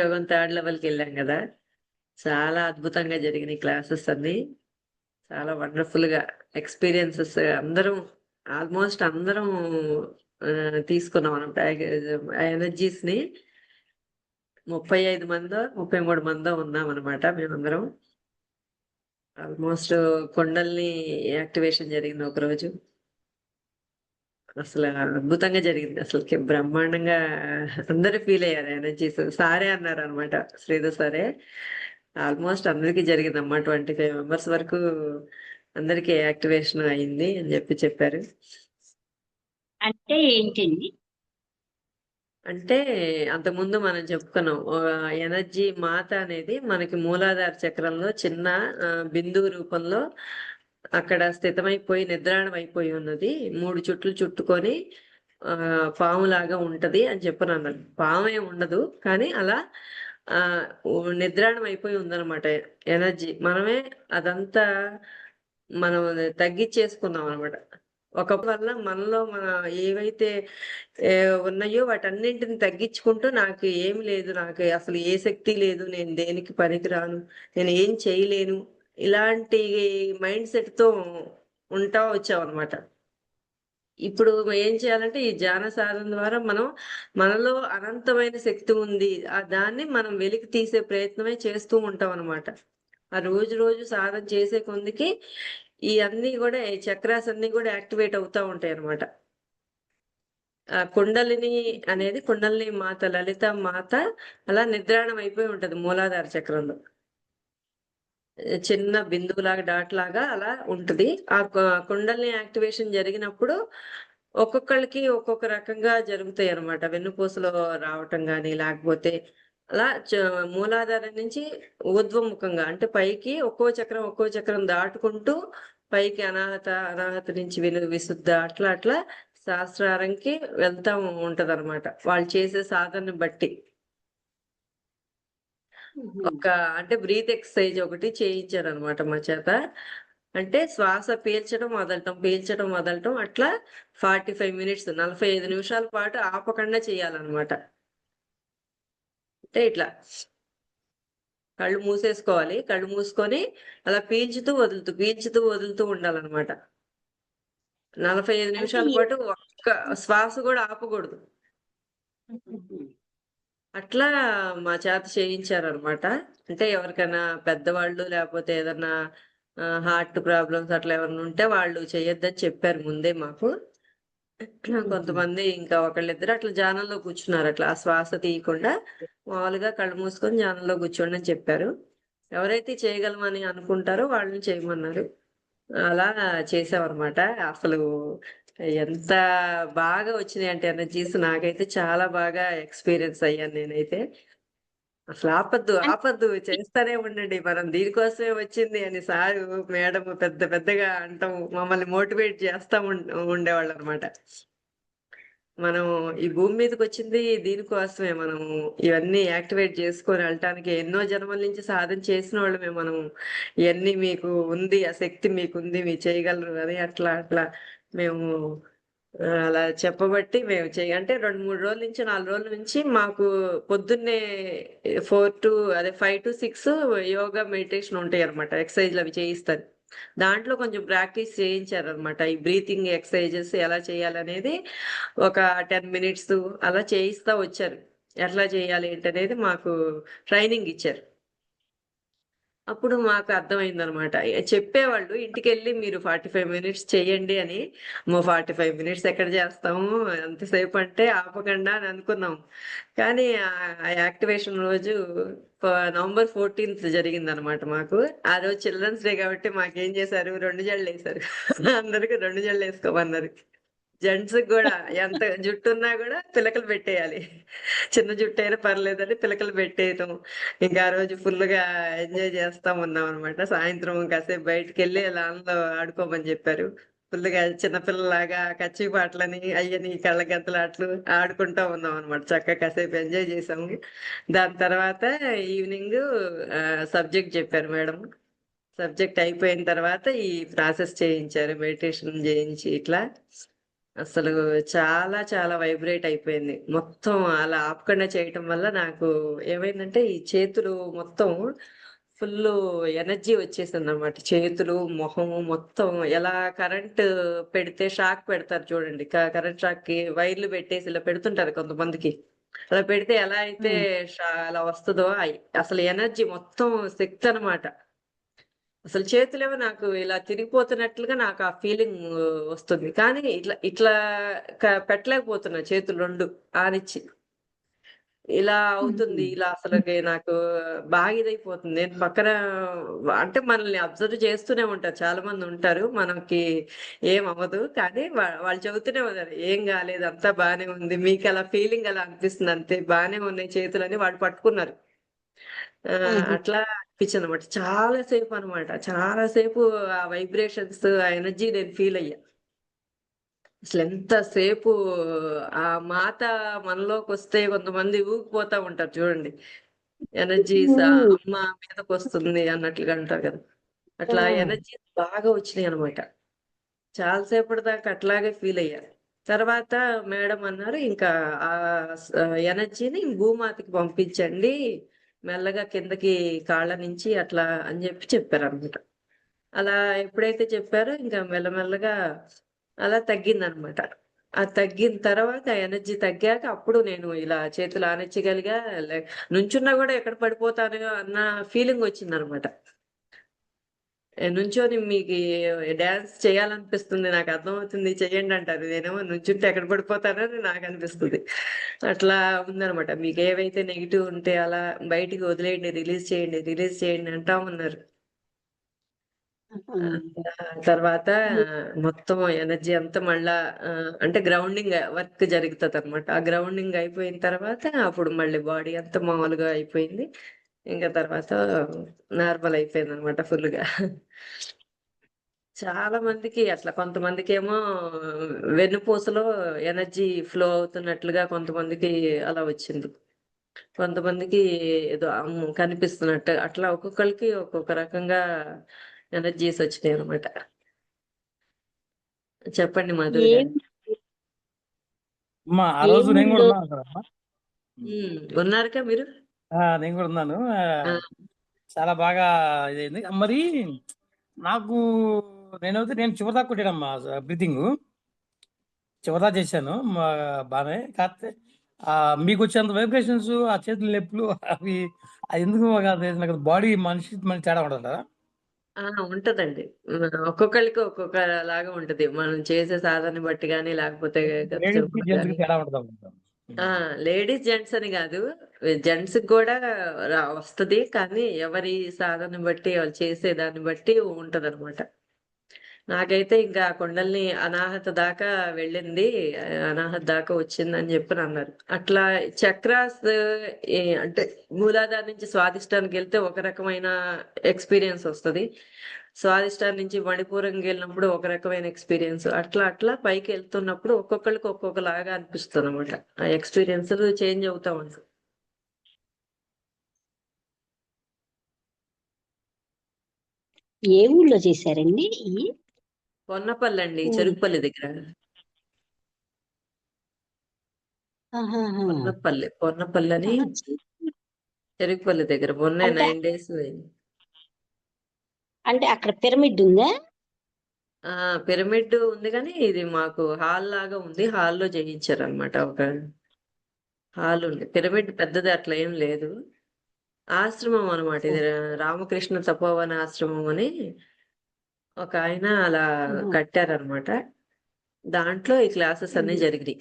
యోగం థర్డ్ లెవెల్కి వెళ్ళాం కదా. చాలా అద్భుతంగా జరిగినాయి క్లాసెస్ అన్ని. చాలా వండర్ఫుల్గా ఎక్స్పీరియన్సెస్ అందరం ఆల్మోస్ట్ అందరం తీసుకున్నాం అనమాట ఎనర్జీస్ని. ముప్పై ఐదు మందో ముప్పై మూడు మందో ఉన్నాం అనమాట మేమందరం. ఆల్మోస్ట్ కొండల్ని యాక్టివేషన్ జరిగింది ఒకరోజు. అసలు అద్భుతంగా జరిగింది. అసలు బ్రహ్మాండంగా అందరూ ఫీల్ అయ్యారు ఎనర్జీస్ సారే అన్నారు అనమాట శ్రీధర్ సారే. ఆల్మోస్ట్ అందరికీ జరిగిందమ్మా ట్వంటీ ఫైవ్ మెంబర్స్ వరకు అందరికీ యాక్టివేషన్ అయింది అని చెప్పి చెప్పారు. అంటే ఏంటండి అంటే అంతకుముందు మనం చెప్పుకున్నాం ఎనర్జీ మాత అనేది మనకి మూలాధార చక్రంలో చిన్న బిందువు రూపంలో అక్కడ స్థితమైపోయి నిద్రాణం అయిపోయి ఉన్నది. మూడు చుట్లు చుట్టుకొని ఆ పాములాగా ఉంటది అని చెప్పను అన్నాడు పాము ఏం ఉండదు కానీ అలా ఆ నిద్రాణం అయిపోయి ఉందన్నమాట. ఎనర్జీ. మనమే అదంతా మనం తగ్గించేసుకున్నాం అనమాట ఒక వల్ల మనలో మన ఏవైతే ఏ, ఉన్నాయో వాటన్నింటిని తగ్గించుకుంటూ నాకు ఏమి లేదు నాకు అసలు ఏ శక్తి లేదు నేను దేనికి పనికిరాను నేను ఏం చేయలేను ఇలాంటి మైండ్ సెట్తో ఉంటా వచ్చాం అనమాట ఇప్పుడు ఏం చేయాలంటే ఈ ధ్యాన సాధన ద్వారా మనం మనలో అనంతమైన శక్తి ఉంది. ఆ దాన్ని మనం వెలికి తీసే ప్రయత్నమే చేస్తూ ఉంటాం అనమాట ఆ రోజు రోజు సాధన చేసే కొందికి ఈ అన్ని కూడా ఈ చక్రాస్ అన్ని కూడా యాక్టివేట్ అవుతా ఉంటాయి అనమాట ఆ కుండలిని అనేది కుండలిని మాత లలిత మాత అలా నిద్రాణం అయిపోయి ఉంటది మూలాధార చక్రంలో. చిన్న బిందువులాగా డాట్ లాగా అలా ఉంటుంది. ఆ కుండల్ని యాక్టివేషన్ జరిగినప్పుడు ఒక్కొక్కళ్ళకి ఒక్కొక్క రకంగా జరుగుతాయి అన్నమాట. వెన్నుపూసలో రావటం కానీ లేకపోతే అలా చ- మూలాధారం నుంచి ఊర్ధ్వముఖంగా అంటే పైకి ఒక్కో చక్రం ఒక్కో చక్రం దాటుకుంటూ పైకి అనాహత అనాహత నుంచి విను విశుద్ధ అట్లా అట్లా శాస్త్రారంకి వెళ్తా ఉంటది అనమాట వాళ్ళు చేసే సాధనని బట్టి. ఒక అంటే బ్రీత్ ఎక్సర్సైజ్ ఒకటి చేయించారు అనమాట మా చేత. అంటే శ్వాస పీల్చడం వదలటం పీల్చడం వదలటం అట్లా ఫార్టీ ఫైవ్ మినిట్స్ నలభై ఐదు నిమిషాల పాటు ఆపకుండా చేయాలన్నమాట అంటే ఇట్లా కళ్ళు మూసేసుకోవాలి కళ్ళు మూసుకొని అలా పీల్చుతూ వదులుతూ పీల్చుతూ వదులుతూ ఉండాలన్నమాట నలభై ఐదు నిమిషాల పాటు ఒక్క శ్వాస కూడా ఆపకూడదు. అట్లా మా చేత చేయించారనమాట అంటే ఎవరికైనా పెద్దవాళ్ళు లేకపోతే ఏదన్నా హార్ట్ ప్రాబ్లమ్స్ అట్లా ఏమైనా ఉంటే వాళ్ళు చేయొద్దని చెప్పారు ముందే మాకు. కొంతమంది ఇంకా ఒకళ్ళిద్దరు అట్లా జానంలో కూర్చున్నారు. అట్లా ఆ శ్వాస తీయకుండా మామూలుగా కళ్ళు మూసుకొని జానంలో కూర్చోండి అని చెప్పారు. ఎవరైతే చేయగలమని అనుకుంటారో వాళ్ళని చేయమన్నారు. అలా చేసామన్నమాట. అసలు ఎంత బాగా వచ్చినాయి అంటే ఎనర్జీస్ నాకైతే చాలా బాగా ఎక్స్పీరియన్స్ అయ్యాను నేనైతే. అసలు ఆపద్దు ఆపద్దు చేస్తానే ఉండండి. మనం దీనికోసమే వచ్చింది అని సారు మేడం పెద్ద పెద్దగా అంటాం మమ్మల్ని మోటివేట్ చేస్తా ఉండేవాళ్ళు అనమాట మనం ఈ భూమి మీదకి వచ్చింది దీనికోసమే మనం ఇవన్నీ యాక్టివేట్ చేసుకొని వెళ్ళటానికి ఎన్నో జన్మల నుంచి సాధన చేసిన వాళ్ళమే మనం ఇవన్నీ మీకు ఉంది ఆ శక్తి మీకు ఉంది మీరు చేయగలరు అని అట్లా అట్లా. మేము అలా చెప్పబట్టి మేము చేయ అంటే రెండు మూడు రోజుల నుంచి నాలుగు రోజుల నుంచి మాకు పొద్దున్నే ఫోర్ టు అదే five to six yoga meditation ఉంటాయి అనమాట ఎక్సర్సైజ్లు అవి చేయిస్తారు. దాంట్లో కొంచెం ప్రాక్టీస్ చేయించారు అనమాట ఈ బ్రీతింగ్ ఎక్సర్సైజెస్ ఎలా చేయాలనేది ఒక టెన్ మినిట్స్ అలా చేయిస్తా వచ్చారు. ఎట్లా చేయాలి ఏంటనేది మాకు ట్రైనింగ్ ఇచ్చారు. అప్పుడు మాకు అర్థమైంది అనమాట చెప్పేవాళ్ళు ఇంటికి వెళ్ళి మీరు ఫార్టీ ఫైవ్ మినిట్స్ చేయండి అని. మా ఫార్టీ ఫైవ్ మినిట్స్ ఎక్కడ చేస్తాము? ఎంతసేపు అంటే ఆపకుండా అని అనుకున్నాం. కానీ ఆ యాక్టివేషన్ రోజు నవంబర్ ఫోర్టీన్త్ జరిగింది అనమాట మాకు. ఆ రోజు చిల్డ్రన్స్ డే కాబట్టి మాకేం చేశారు? రెండు జళ్ళు వేశారు అందరికి రెండు జళ్ళు వేసుకోమన్నారు జెంట్స్ కూడా ఎంత జుట్టు ఉన్నా కూడా పిలకలు పెట్టేయాలి. చిన్న జుట్టు అయినా పర్లేదని పిలకలు పెట్టేయటం. ఇంకా ఆ రోజు ఫుల్గా ఎంజాయ్ చేస్తా ఉన్నాం అనమాట సాయంత్రం కాసేపు బయటకు వెళ్ళి లాన్లో ఆడుకోమని చెప్పారు. ఫుల్గా చిన్నపిల్లలాగా కచ్చి పాటలని అయ్యని కళ్ళ గంతలాట్లు ఆడుకుంటా ఉన్నాం అనమాట చక్కగా కాసేపు ఎంజాయ్ చేసాము. దాని తర్వాత ఈవినింగ్ సబ్జెక్ట్ చెప్పారు మేడం. సబ్జెక్ట్ అయిపోయిన తర్వాత ఈ ప్రాసెస్ చేయించారు. మెడిటేషన్ చేయించి ఇట్లా అసలు చాలా చాలా వైబ్రేట్ అయిపోయింది. మొత్తం అలా ఆపకుండా చేయటం వల్ల నాకు ఏమైందంటే ఈ చేతులు మొత్తం ఫుల్లు ఎనర్జీ వచ్చేసిందనమాట. చేతులు, మొహము మొత్తం ఎలా కరెంట్ పెడితే షాక్ పెడతారు చూడండి. క కరెంట్ షాక్‌కి వైర్లు పెట్టేసి ఇలా పెడుతుంటారు కొంతమందికి. అలా పెడితే ఎలా అయితే హ్మ్. షా అలా వస్తదో అయి అసలు ఎనర్జీ మొత్తం శక్తనమాట. అసలు చేతులేమో నాకు ఇలా తిరిగిపోతున్నట్లుగా నాకు ఆ ఫీలింగ్ వస్తుంది. కానీ ఇట్లా ఇట్లా పెట్టలేకపోతున్నా చేతులు 2 ఆనిచ్చి. ఇలా అవుతుంది. ఇలా అసలకి నాకు బాగా ఇదైపోతుంది. నేను పక్కన అంటే మనల్ని అబ్జర్వ్ చేస్తూనే ఉంటారు. చాలా మంది ఉంటారు. మనకి ఏమవ్వదు. కానీ వా వాళ్ళు చెబుతూనే ఉన్నారు. "ఏం కాలేదు. అంతా బానే ఉంది. మీకలా ఫీలింగ్ అలా అనిపిస్తుంది అంతే. బానే ఉన్నాయి చేతులని" వాళ్ళు పట్టుకున్నారు. అట్లా అనిపించిందనమాట. చాలా సేపనమాట. చాలా సేపు ఆ వైబ్రేషన్స్, ఆ ఎనర్జీ నేను ఫీల్ అయ్యా. అసలెంత సేపు ఆ మాత మనలోకొస్తే కొంతమంది ఊగిపోతా ఉంటారు చూడండి. ఎనర్జీస్ ఆ. అమ్మ మీదకొస్తుంది అన్నట్లుగా అంటారు కదా! అట్లా ఆ! ఎనర్జీస్ బాగా వచ్చినాయనమాట. చాలా సేపటి దాకా అట్లాగే ఫీల్ అయ్యా. తర్వాత మేడం అన్నారు ఇంకా స్ ఎనర్జీని భూమాతకి పంపించండి. మెల్లగా కిందకి కాళ్ళ నుంచి అట్లా అని చెప్పి చెప్పారనమాట. అలా ఎప్పుడైతే చెప్పారో ఇంకా మెల్లమెల్లగా అలా తగ్గిందనమాట. ఆ తగ్గిన తర్వాత ఎనర్జీ తగ్గాక అప్పుడు నేను ఇలా చేతులు ఆనించగలిగా. లే నుంచున్నా కూడా ఎక్కడ పడిపోతానో అన్న ఫీలింగ్ వచ్చిందనమాట. నుంచొని మీకి డాన్స్ చేయాలనిపిస్తుంది. నాకు అర్థమవుతుంది చెయ్యండి అంటారు. నేనేమో నుంచుంటే ఎక్కడ పడిపోతానో అని నాకనిపిస్తది. అట్లా ఉందనమాట. మీకేవైతే నెగెటివ్ ఉంటే అలా బయటికి వదిలేయండి. రిలీజ్ చేయండి, రిలీజ్ చేయండి అంటా ఉన్నారు. తర్వాత మొత్తం ఎనర్జీ అంతా మళ్ళా అంటే గ్రౌండింగ్ వర్క్ జరుగుతదనమాట. ఆ గ్రౌండింగ్ అయిపోయిన తర్వాత అప్పుడు మళ్ళీ బాడీ అంతా మామూలుగా అయిపోయింది. ఇంక తర్వాత నార్మల్ అయిపోయిందనమాట ఫుల్‌గా. చాలా మందికి అట్లా కొంతమందికేమో వెన్నుపూసలో ఎనర్జీ ఫ్లో అవుతున్నట్లుగా కొంతమందికి అలా వచ్చింది. కొంతమందికి ఏదో! కనిపిస్తున్నట్టు అట్లా ఒక్కొక్కళ్ళకి ఒక్కొక్క రకంగా ఎనర్జీస్. చెప్పండి ఉన్నాను అక్కడమ్మా. హ్మ్. హ్మ్. ఉన్నారుగా మీరు? నేను గూడా ఉన్నాను. చాలా బాగా ఇదయింది. మరి నాకు నేనైతే నేను చివరిదాకా కొట్టానమ్మా స బ్రీతింగు. చివరిదాకా చేశాను. బానే. కాకపోతే ఆహ్, మీకొచ్చేంత వైబ్రేషన్స్, ఆ చేతుల నొప్పులు అవి అదెందుకో నాకు నాకు బాడీ మనిషి మనిషి తేడా ఉంటదంటారా? ఆ! ఉంటదండి. హ్మ్. ఒక్కొక్కళ్ళకి ఒక్కొక్కలాగా ఉంటది. మనం చేసే సాధనని బట్టి గాని, లేకపోతే. తేడా ఉంటదంటారు. ఆ! లేడీస్, జెంట్స్ అని కాదు జెంట్స్‌కి కూడా వస్తుంది వస్తది. కానీ ఎవరి సాధనని బట్టి, వాళ్ళు చేసే దాన్ని బట్టి ఉంటదనమాట. నాకైతే ఇంకా కొండల్ని అనాహత దాకా వెళ్ళింది. అనాహత దాకా వచ్చింది అని చెప్పి అన్నారు అట్లా చక్రాస్ అంటే మూలాధార నుంచి స్వాదిష్టానికెళ్తే ఒక రకమైన ఎక్స్‌పీరియన్స్ వస్తది. స్వాదిష్టానం నుంచి మణిపూరంకెళ్ళినప్పుడు ఒక రకమైన ఎక్స్‌పీరియన్స్. అట్లా అట్లా పైకెళ్తున్నప్పుడు ఒక్కొక్కళ్ళకి ఒక్కొక్కలాగా అనిపిస్తదనమాట. ఆ ఎక్స్‌పీరియన్స్‌లు చేంజ్ అవుతా ఉంటాయి. ఏ ఊళ్ళో చేశారండి? పొన్నపల్లండి. హ్మ్. చెరుకుపల్లి దగ్గర. పొన్నపల్లని ఆహా! చే చెరుకుపల్లి దగ్గర. మొన్నే 9 డేస్. అంటే అక్కడ పిరమిడ్ ఉందా? ఆ! పిరమిడ్ ఉంది గానీ, ఇది మాకు హాల్ లాగా ఉంది. హాల్‌లో చేయించారనమాట. ఒక హాల్ ఉంది. పిరమిడ్ పెద్దది అట్లా ఏం లేదు. ఆశ్రమం అనమాట. ఇది రామకృష్ణ తపోవన ఆశ్రమం అని ఒకాయన అలా ఆహా! కట్టారనమాట. దాంట్లో ఈ క్లాసెస్ అన్నీ. జరిగినియి.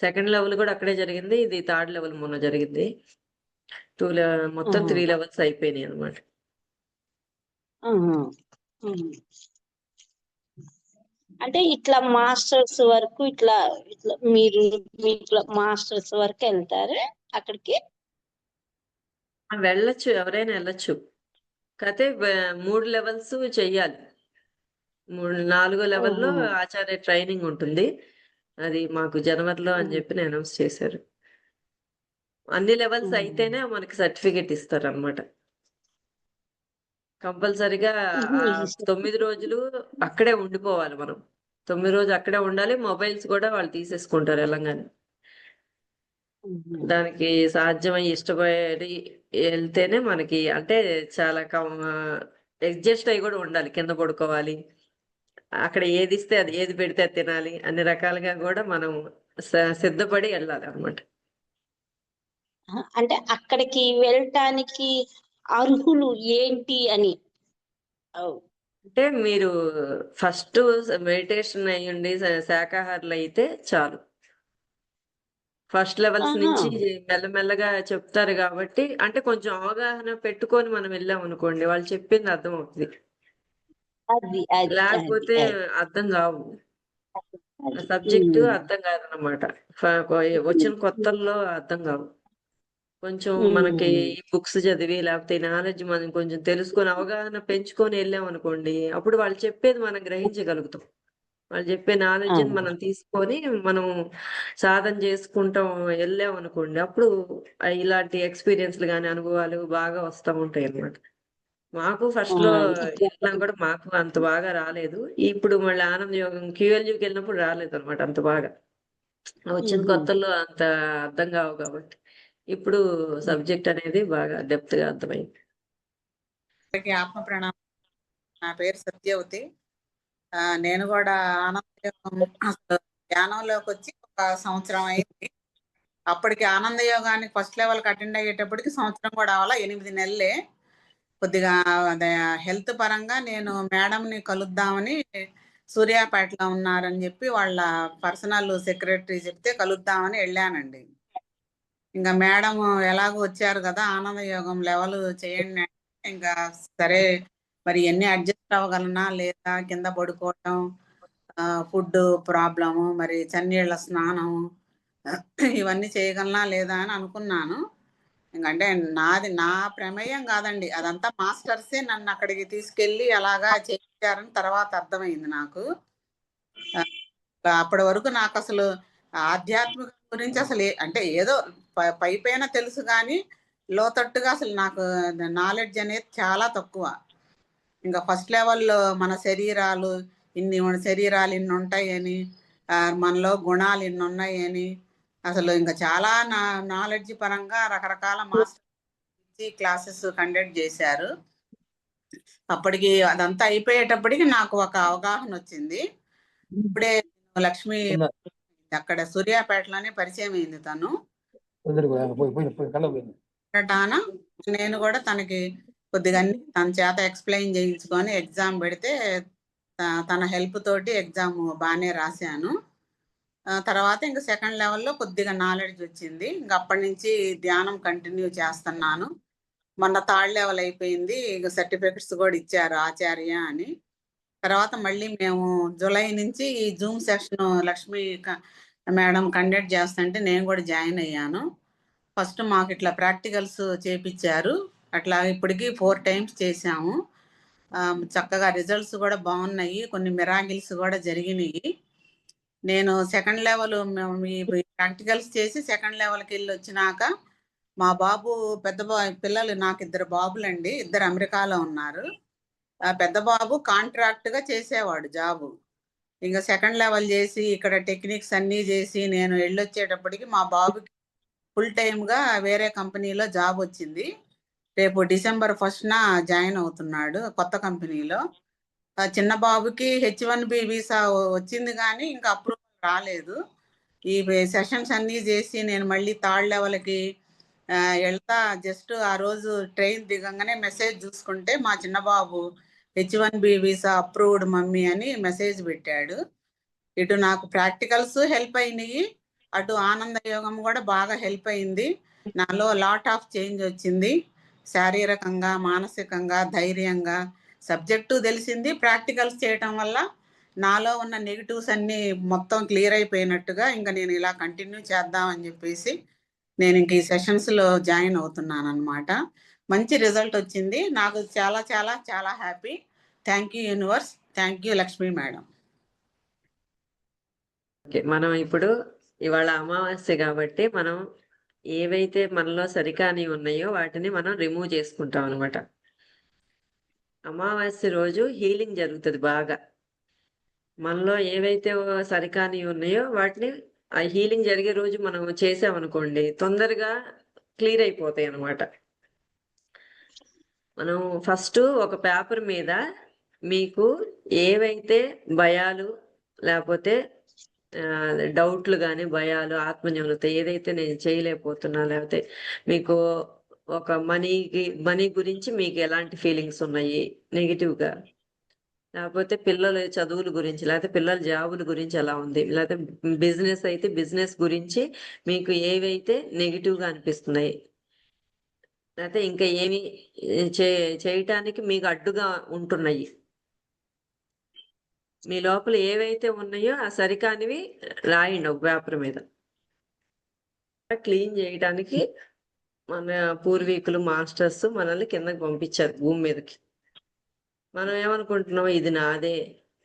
సెకండ్ లెవెల్ గూడా అక్కడే జరిగింది. ఇది థర్డ్ లెవెల్ మొన్న జరిగింది. 2 లె మొత్తం! 3 లెవెల్స్ అయిపోయినాయనమాట. ఆహా! అంటే ఇట్లా మాస్టర్స్ వరకు ఇట్లా ఇట్లా మీరు మీట్లా మాస్టర్స్ వరకెళ్తారా అక్కడికి? ఆ! వెళ్ళొచ్చు. ఎవరైనా ఎళ్ళొచ్చు. కాతే వే 3 లెవెల్స్ చెయ్యాలి. మూడు నాలుగో లెవెల్‌లో! ఆచార్య ట్రైనింగ్ ఉంటుంది. అది మాకు జనవరిలో అని. జెప్పి అనౌన్స్ చేశారు. అన్ని లెవెల్స్. అయితేనే మనకి సర్టిఫికేట్ ఇస్తారనమాట. కంపల్సరీగా 9 రోజులు అక్కడే ఉండిపోవాలి మనం. తొమ్మిది రోజు అక్కడే ఉండాలి మొబైల్స్ కూడా వాళ్ళు తీసేసుకుంటారు వెళ్ళంగానే. దానికి సాధ్యమై ఇష్టపడి వెళ్తేనే మనకి అంటే చాలా అడ్జస్ట్ అయ్యి కూడా ఉండాలి కింద పడుకోవాలి. అక్కడ ఏది ఇస్తే అది ఏది పెడితే అది తినాలి అన్ని రకాలుగా కూడా మనం సిద్ధపడి వెళ్ళాలి అనమాట అంటే అక్కడికి వెళ్ళటానికి అర్హులు ఏంటి అని? అంటే మీరు ఫస్ట్ మెడిటేషన్ అయ్యండి శాకాహారులు అయితే చాలు. First levels. నుంచి మెల్లమెల్లగా చెప్తారు కాబట్టి అంటే కొంచెం అవగాహన పెట్టుకొని మనం వెళ్ళాం అనుకోండి వాళ్ళు చెప్పింది అర్థం అవుతుంది లేకపోతే అర్థం కావు. సబ్జెక్టు అర్థం కాదనమాట వచ్చిన కొత్తల్లో అర్థం కావు. కొంచెం మనకి ఈ బుక్స్ చదివి లేకపోతే నాలెడ్జ్ మనం కొంచెం తెలుసుకొని అవగాహన పెంచుకొని వెళ్ళాం అనుకోండి అప్పుడు వాళ్ళు చెప్పేది మనం గ్రహించగలుగుతాం. వాళ్ళు చెప్పే నాలెడ్జ్. మనం తీసుకొని మనం సాధన చేసుకుంటాం వెళ్ళాం అనుకోండి అప్పుడు ఇలాంటి ఎక్స్పీరియన్స్లు కానీ అనుభవాలు బాగా వస్తూ ఉంటాయి అన్నమాట. మాకు ఫస్ట్లో వెళ్ళినా కూడా మాకు అంత బాగా రాలేదు. ఇప్పుడు మళ్ళీ ఆనంద యోగం క్యూఎల్యూకి వెళ్ళినప్పుడు రాలేదు అనమాట అంత బాగా. వచ్చిన మ్మ్. కొత్తల్లో అంత అర్థం కావు కాబట్టి. ఇప్పుడు సబ్జెక్ట్ అనేది బాగా డెప్త్గా అర్థమైంది. ఆత్మ ప్రణామం. నా పేరు సత్యవతి. నేను కూడా ఆనందయోగం ధ్యానంలోకి వచ్చి ఒక సంవత్సరం అయింది. అప్పటికి ఆనంద యోగానికి ఫస్ట్ లెవెల్కి అటెండ్ అయ్యేటప్పటికి సంవత్సరం కూడా అవ్వాల ఎనిమిది నెలలే. కొద్దిగా అదే హెల్త్ పరంగా నేను మేడంని కలుద్దామని సూర్యాపేటలో ఉన్నారని చెప్పి వాళ్ళ పర్సనల్ సెక్రటరీ చెప్తే కలుద్దామని వెళ్ళానండి. ఇంకా మేడం ఎలాగో వచ్చారు కదా ఆనంద యోగం లెవెల్ చేయండి ఇంకా సరే మరి ఎన్ని అడ్జస్ట్ అవ్వగలనా లేదా కింద పడుకోవటం ఫుడ్ ప్రాబ్లము మరి చన్నీళ్ళ స్నానం ఇవన్నీ చేయగలనా లేదా అని అనుకున్నాను. ఎందుకంటే నాది నా ప్రమేయం కాదండి. అదంతా మాస్టర్సే నన్ను అక్కడికి తీసుకెళ్ళి అలాగా చేయించారని తర్వాత అర్థమైంది నాకు. అప్పటి వరకు నాకు అసలు ఆధ్యాత్మిక గురించి అసలు అంటే ఏదో ప- పైన తెలుసు కానీ లోతట్టుగా అసలు నాకు నాలెడ్జ్ అనేది చాలా తక్కువ. ఇంకా ఫస్ట్ లెవెల్లో మన శరీరాలు ఇన్ని మన శరీరాలు ఇన్ని ఉంటాయని మనలో గుణాలు ఇన్ని ఉన్నాయని అసలు ఇంకా చాలా నా నాలెడ్జ్ పరంగా రకరకాల మాస్టర్ క్లాసెస్ కండక్ట్ చేశారు. అప్పటికి అదంతా అయిపోయేటప్పటికి నాకు ఒక అవగాహన వచ్చింది. ఇప్పుడే లక్ష్మి అక్కడ సూర్యాపేటలోనే పరిచయం అయింది తను. నేను కూడా తనకి కొద్దిగా తన చేత ఎక్స్ప్లెయిన్ చేయించుకొని ఎగ్జామ్ పెడితే తన హెల్ప్ తోటి ఎగ్జామ్ బాగానే రాశాను. తర్వాత ఇంకా సెకండ్ లెవెల్లో కొద్దిగా నాలెడ్జ్ వచ్చింది. ఇంకా అప్పటి నుంచి ధ్యానం కంటిన్యూ చేస్తున్నాను. మొన్న థర్డ్ లెవెల్ అయిపోయింది. ఇక సర్టిఫికెట్స్ కూడా ఇచ్చారు ఆచార్య అని. తర్వాత మళ్ళీ మేము జూలై నుంచి ఈ Zoom session Lakshmi madam conduct చేస్తుంటే నేను కూడా జాయిన్ అయ్యాను. ఫస్ట్ మాకు ఇట్లా ప్రాక్టికల్స్ చేపించారు అట్లా ఇప్పటికీ ఫోర్ టైమ్స్ చేసాము చక్కగా రిజల్ట్స్ కూడా బాగున్నాయి. కొన్ని మిరాగిల్స్ కూడా జరిగినాయి. నేను సెకండ్ లెవెల్ ఈ ప్రాక్టికల్స్ చేసి సెకండ్ లెవెల్కి వెళ్ళి వచ్చినాక మా బాబు పెద్ద బా పిల్లలు నాకు ఇద్దరు బాబులండి ఇద్దరు అమెరికాలో ఉన్నారు. పెద్ద బాబు కాంట్రాక్ట్గా చేసేవాడు జాబు. ఇంకా సెకండ్ లెవెల్ చేసి ఇక్కడ టెక్నిక్స్ అన్నీ చేసి నేను వెళ్ళొచ్చేటప్పటికి మా బాబుకి ఫుల్ టైమ్గా వేరే కంపెనీలో జాబ్ వచ్చింది. రేపు డిసెంబర్ ఫస్ట్న జాయిన్ అవుతున్నాడు కొత్త కంపెనీలో. చిన్న బాబుకి హెచ్ వన్ బి వీసా వచ్చింది కానీ ఇంకా అప్రూవల్ రాలేదు. ఈ సెషన్స్ అన్నీ చేసి నేను మళ్ళీ థర్డ్ లెవెల్కి వెళ్తా జస్ట్ ఆ రోజు ట్రైన్ దిగంగానే మెసేజ్ చూసుకుంటే మా చిన్న బాబు H one B visa approved mummy అని మెసేజ్ పెట్టాడు. ఇటు నాకు ప్రాక్టికల్స్ హెల్ప్ అయినాయి. అటు ఆనంద యోగం కూడా బాగా హెల్ప్ అయింది. నాలో లాట్ ఆఫ్ చేంజ్ వచ్చింది. శారీరకంగా మానసికంగా ధైర్యంగా సబ్జెక్టు తెలిసింది ప్రాక్టికల్స్ చేయటం వల్ల నాలో ఉన్న నెగిటివ్స్ అన్నీ మొత్తం క్లియర్ అయిపోయినట్టుగా ఇంకా నేను ఇలా కంటిన్యూ చేద్దామని చెప్పేసి నేను ఇంక ఈ సెషన్స్లో జాయిన్ అవుతున్నాను అనమాట మంచి రిజల్ట్ వచ్చింది. నాకు చాలా చాలా చాలా happy. Thank you universe. Thank you Lakshmi madam. Okay మనం ఇప్పుడు ఇవాళ అమావాస్య కాబట్టి మనం ఏవైతే మనలో సరికాని ఉన్నాయో వాటిని మనం రిమూవ్ చేసుకుంటాం అనమాట అమావాస్య రోజు హీలింగ్ జరుగుతుంది బాగా. మనలో ఏవైతే సరికాని ఉన్నాయో వాటిని ఆ హీలింగ్ జరిగే రోజు మనం చేసామనుకోండి తొందరగా క్లియర్ అయిపోతాయి అన్నమాట. మనం ఫస్ట్ ఒక పేపర్ మీద మీకు ఏవైతే భయాలు లేకపోతే డౌట్లు కానీ భయాలు ఆత్మన్యూనత ఏదైతే నేను చేయలేకపోతున్నా లేకపోతే మీకు ఒక మనీకి మనీ గురించి మీకు ఎలాంటి ఫీలింగ్స్ ఉన్నాయి నెగిటివ్గా? లేకపోతే పిల్లల చదువుల గురించి లేకపోతే పిల్లల జాబుల గురించి ఎలా ఉంది? లేకపోతే బిజినెస్ అయితే బిజినెస్ గురించి మీకు ఏవైతే నెగిటివ్గా అనిపిస్తున్నాయి? లేకపోతే ఇంకా ఏమి చే చేయటానికి మీకు అడ్డుగా ఉంటున్నాయి. మీ లోపల ఏవైతే ఉన్నాయో ఆ సరికానివి రాయండి ఒక పేపర్ మీద. క్లీన్ చేయడానికి మన పూర్వీకులు మాస్టర్స్ మనల్ని కిందకి పంపించారు భూమి మీదకి. మనం ఏమనుకుంటున్నాం ఇది నాదే.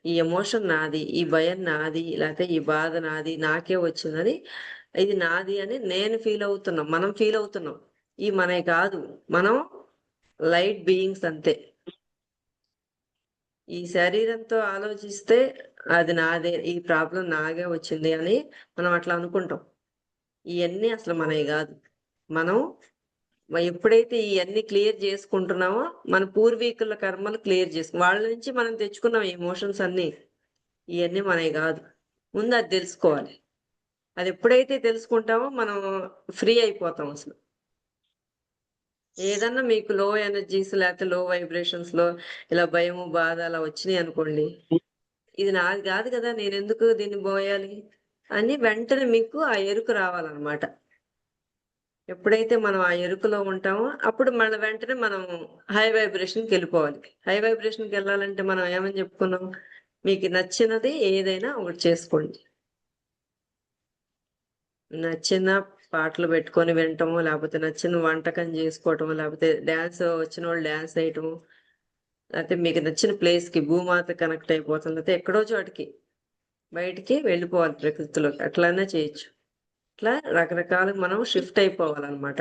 ఈ ఎమోషన్ నాది ఈ భయం నాది లేకపోతే ఈ బాధ నాది నాకే వచ్చిందని. ఇది నాది అని నేను ఫీల్ అవుతున్నాం మనం ఫీల్ అవుతున్నాం. ఈ మనే కాదు. మనం లైట్ బీయింగ్స్ అంతే. ఈ శరీరంతో ఆలోచిస్తే అది నాదే ఈ ప్రాబ్లం నాగే వచ్చింది అని మనం అట్లా అనుకుంటాం. ఇవన్నీ అసలు మనవి కాదు. మనం ఎప్పుడైతే ఇవన్నీ క్లియర్ చేసుకుంటున్నామో మన పూర్వీకుల కర్మలు క్లియర్ చేసుకు వాళ్ళ నుంచి మనం తెచ్చుకున్నాం ఎమోషన్స్ అన్ని. ఇవన్నీ మనవి కాదు. ముందు అది తెలుసుకోవాలి. అది ఎప్పుడైతే తెలుసుకుంటామో మనం ఫ్రీ అయిపోతాం అసలు. ఏదన్నా మీకు లో ఎనర్జీస్ లేకపోతే లో వైబ్రేషన్స్లో ఇలా భయము బాధ అలా వచ్చినాయి అనుకోండి. ఇది నాది కాదు కదా నేను ఎందుకు దీన్ని పోయాలి? అని వెంటనే మీకు ఆ ఎరుకు రావాలన్నమాట. ఎప్పుడైతే మనం ఆ ఎరుకులో ఉంటామో అప్పుడు మన వెంటనే మనం హై వైబ్రేషన్కి వెళ్ళిపోవాలి. హై వైబ్రేషన్కి వెళ్ళాలంటే మనం ఏమని చెప్పుకున్నాం? మీకు నచ్చినది ఏదైనా ఒకటి చేసుకోండి. నచ్చిన పాటలు పెట్టుకొని వినటము లేకపోతే నచ్చిన వంటకం చేసుకోవటము లేకపోతే డ్యాన్స్ వచ్చిన వాళ్ళు డ్యాన్స్ వేయటము లేకపోతే మీకు నచ్చిన ప్లేస్కి కి భూమాత కనెక్ట్ అయిపోతుంది లేకపోతే ఎక్కడో చోటికి బయటికి వెళ్ళిపోవాలి ప్రకృతిలోకి. అట్లానే చేయొచ్చు. ఇట్లా రకరకాలుగా మనం షిఫ్ట్ అయిపోవాలన్నమాట.